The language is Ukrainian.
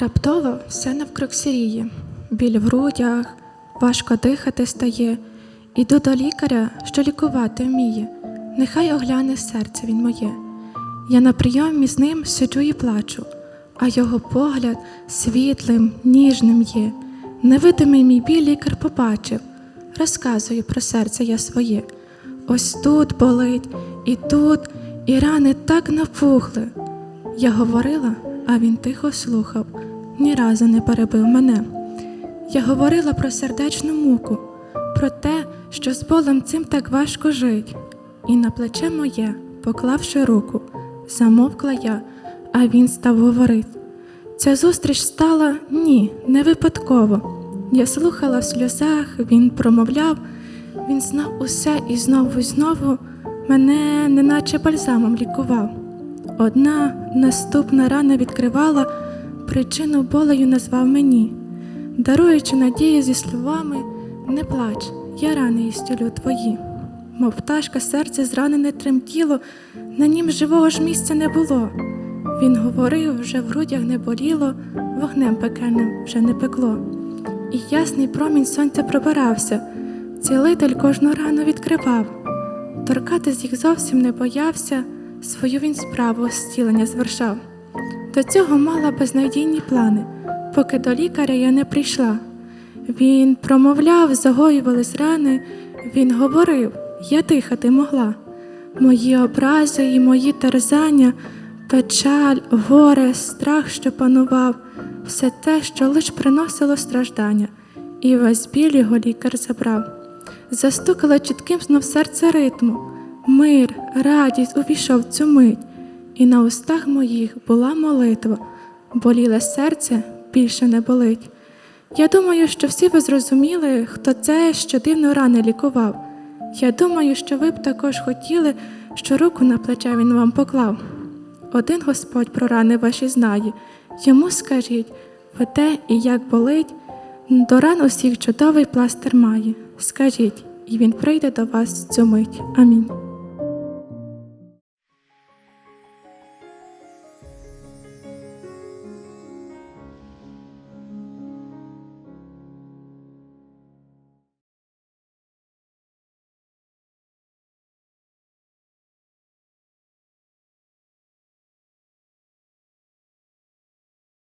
Раптово все навкруг сіріє, біль в грудях, важко дихати стає. Іду до лікаря, що лікувати вміє. Нехай огляне серце він моє. Я на прийомі з ним сиджу і плачу, а його погляд світлим, ніжним є. Невидимий мій біль лікар побачив, розказую про серце я своє. Ось тут болить, і тут, і рани так напухли. Я говорила, а він тихо слухав, ні разу не перебив мене. Я говорила про сердечну муку, про те, що з болем цим так важко жить. І на плече моє, поклавши руку, замовкла я, а він став говорить. Ця зустріч стала ні, не випадково. Я слухала в сльозах, він промовляв, він знав усе і знову і знову мене неначе бальзамом лікував. Одна наступна рана відкривала, причину болею назвав мені, даруючи надію зі словами Не плач, я рани ісцілю твої. Мов пташка серце зранене тремтіло, на нім живого ж місця не було. Він говорив, вже в грудях не боліло, вогнем пекельним вже не пекло. І ясний промінь сонця пробирався, цілитель кожну рану відкривав. Торкатись їх зовсім не боявся, свою він справу зцілення звершав. До цього мала безнадійні плани, поки до лікаря я не прийшла. Він промовляв, загоювались рани, він говорив, я дихати могла. Мої образи і мої терзання, печаль, горе, страх, що панував, все те, що лиш приносило страждання, і весь біль його лікар забрав. Застукало чітким знов серце ритму, мир, радість увійшов цю мить, і на устах моїх була молитва, боліле серце більше не болить. Я думаю, що всі ви зрозуміли, хто це, що дивно рани лікував. Я думаю, що ви б також хотіли, що руку на плече він вам поклав. Один Господь про рани ваші знає, йому скажіть, ви де і як болить, до ран усіх чудовий пластир має. Скажіть, і він прийде до вас цю мить. Амінь.